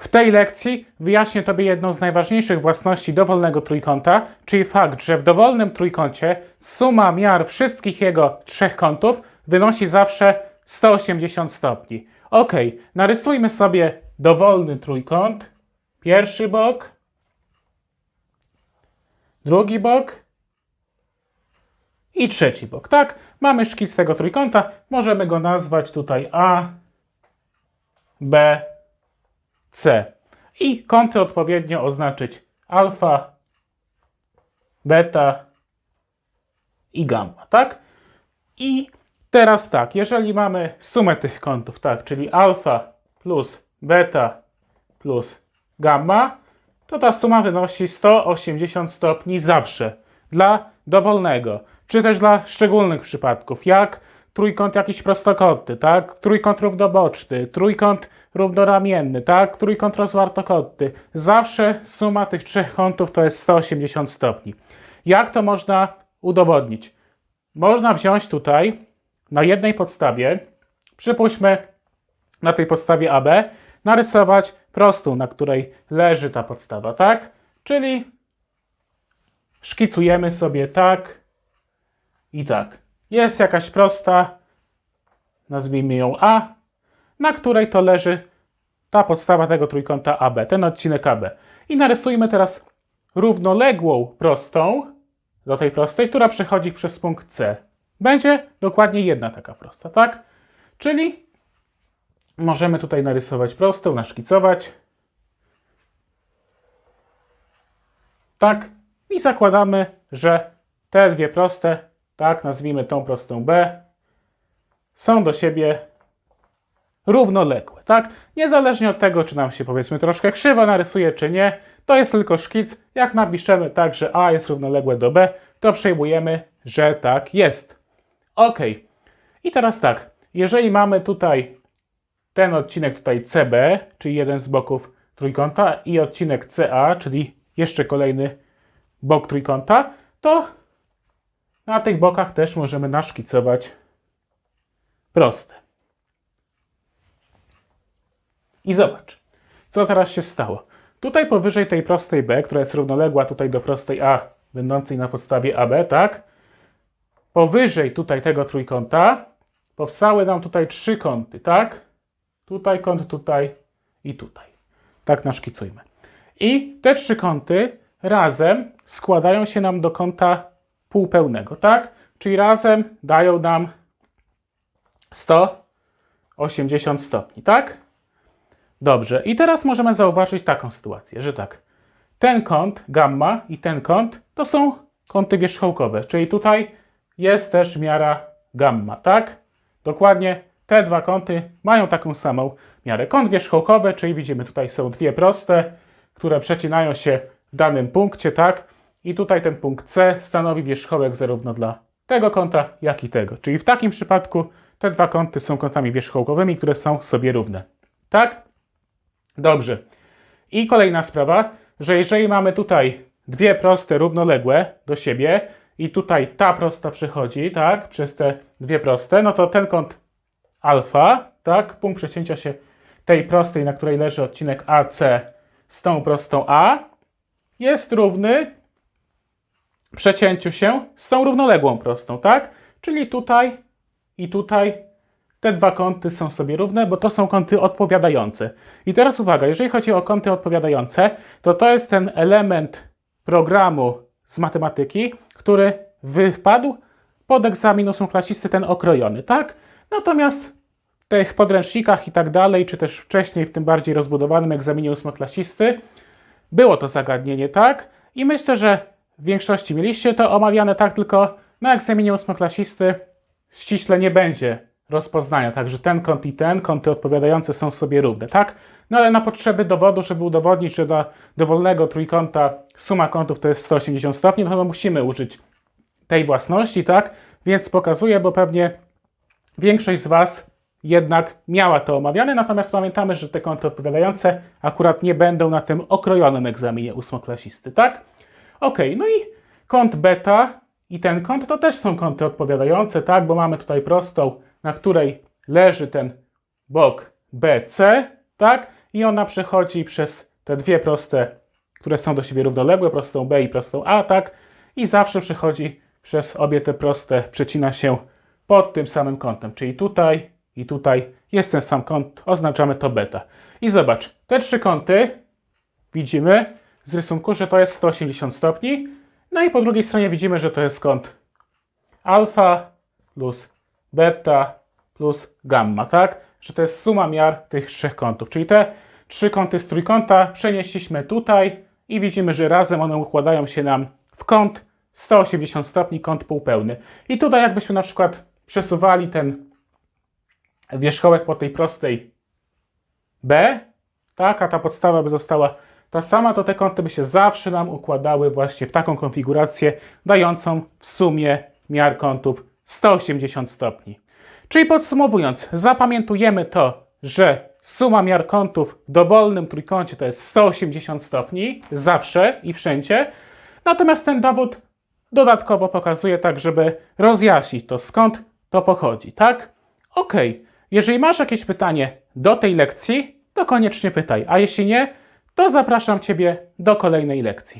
W tej lekcji wyjaśnię Tobie jedną z najważniejszych własności dowolnego trójkąta, czyli fakt, że w dowolnym trójkącie suma miar wszystkich jego trzech kątów wynosi zawsze 180 stopni. Ok, narysujmy sobie dowolny trójkąt. Pierwszy bok, drugi bok i trzeci bok. Tak, mamy szkic tego trójkąta. Możemy go nazwać tutaj A, B, C. I kąty odpowiednio oznaczyć alfa, beta i gamma, tak? I teraz tak, jeżeli mamy sumę tych kątów, tak, czyli alfa plus beta plus gamma, to ta suma wynosi 180 stopni zawsze dla dowolnego, czy też dla szczególnych przypadków, jak trójkąt jakiś prostokątny, tak? Trójkąt równoboczny, trójkąt równoramienny, tak? Trójkąt rozwartokątny. Zawsze suma tych trzech kątów to jest 180 stopni. Jak to można udowodnić? Można wziąć tutaj na jednej podstawie, przypuśćmy na tej podstawie AB, narysować prostą, na której leży ta podstawa, tak? Czyli szkicujemy sobie tak i tak. Jest jakaś prosta, nazwijmy ją A, na której to leży ta podstawa tego trójkąta AB, ten odcinek AB. I narysujmy teraz równoległą prostą do tej prostej, która przechodzi przez punkt C. Będzie dokładnie jedna taka prosta, tak? Czyli możemy tutaj narysować prostą, naszkicować. Tak. I zakładamy, że te dwie proste, tak, nazwijmy tą prostą B, są do siebie równoległe, tak? Niezależnie od tego, czy nam się powiedzmy troszkę krzywo narysuje, czy nie, to jest tylko szkic. Jak napiszemy tak, że A jest równoległe do B, to przejmujemy, że tak jest. Ok. I teraz tak, jeżeli mamy tutaj ten odcinek tutaj CB, czyli jeden z boków trójkąta i odcinek CA, czyli jeszcze kolejny bok trójkąta, to na tych bokach też możemy naszkicować proste. I zobacz, co teraz się stało. Tutaj powyżej tej prostej B, która jest równoległa tutaj do prostej A, będącej na podstawie AB, tak? Powyżej tutaj tego trójkąta powstały nam tutaj trzy kąty, tak? Tutaj kąt, tutaj i tutaj. Tak naszkicujmy. I te trzy kąty razem składają się nam do kąta półpełnego, tak? Czyli razem dają nam 180 stopni, tak? Dobrze. I teraz możemy zauważyć taką sytuację, że tak. Ten kąt gamma i ten kąt to są kąty wierzchołkowe, czyli tutaj jest też miara gamma, tak? Dokładnie te dwa kąty mają taką samą miarę. Kąt wierzchołkowy, czyli widzimy tutaj są dwie proste, które przecinają się w danym punkcie, tak? I tutaj ten punkt C stanowi wierzchołek zarówno dla tego kąta, jak i tego. Czyli w takim przypadku te dwa kąty są kątami wierzchołkowymi, które są sobie równe. Tak? Dobrze. I kolejna sprawa, że jeżeli mamy tutaj dwie proste równoległe do siebie i tutaj ta prosta przechodzi, tak, przez te dwie proste, no to ten kąt alfa, tak, punkt przecięcia się tej prostej, na której leży odcinek AC z tą prostą A, jest równy przecięciu się z tą równoległą prostą, tak? Czyli tutaj i tutaj te dwa kąty są sobie równe, bo to są kąty odpowiadające. I teraz uwaga, jeżeli chodzi o kąty odpowiadające, to to jest ten element programu z matematyki, który wypadł pod egzamin ósmoklasisty, ten okrojony, tak? Natomiast w tych podręcznikach i tak dalej, czy też wcześniej w tym bardziej rozbudowanym egzaminie ósmoklasisty, było to zagadnienie, tak? I myślę, że w większości mieliście to omawiane, tak? Tylko na egzaminie ósmoklasisty ściśle nie będzie rozpoznania, tak? Że ten kąt i ten, kąty odpowiadające są sobie równe, tak? No ale na potrzeby dowodu, żeby udowodnić, że dla dowolnego trójkąta suma kątów to jest 180 stopni, no to musimy użyć tej własności, tak? Więc pokazuję, bo pewnie większość z Was jednak miała to omawiane, natomiast pamiętamy, że te kąty odpowiadające akurat nie będą na tym okrojonym egzaminie ósmoklasisty, tak? Ok, no i kąt beta i ten kąt to też są kąty odpowiadające, tak? Bo mamy tutaj prostą, na której leży ten bok BC, tak? i ona przechodzi przez te dwie proste, które są do siebie równoległe, prostą B i prostą A, tak? I zawsze przechodzi przez obie te proste, przecina się pod tym samym kątem, czyli tutaj i tutaj jest ten sam kąt, oznaczamy to beta. I zobacz, te trzy kąty widzimy z rysunku, że to jest 180 stopni, no i po drugiej stronie widzimy, że to jest kąt alfa plus beta plus gamma, tak? Że to jest suma miar tych trzech kątów. Czyli te trzy kąty z trójkąta przenieśliśmy tutaj i widzimy, że razem one układają się nam w kąt 180 stopni, kąt półpełny. I tutaj jakbyśmy na przykład przesuwali ten wierzchołek po tej prostej B, tak, a ta podstawa by została ta sama, to te kąty by się zawsze nam układały właśnie w taką konfigurację, dającą w sumie miar kątów 180 stopni. Czyli podsumowując, zapamiętujemy to, że suma miar kątów w dowolnym trójkącie to jest 180 stopni, zawsze i wszędzie. Natomiast ten dowód dodatkowo pokazuje tak, żeby rozjaśnić to, skąd to pochodzi, tak? Ok, jeżeli masz jakieś pytanie do tej lekcji, to koniecznie pytaj, a jeśli nie, to zapraszam Ciebie do kolejnej lekcji.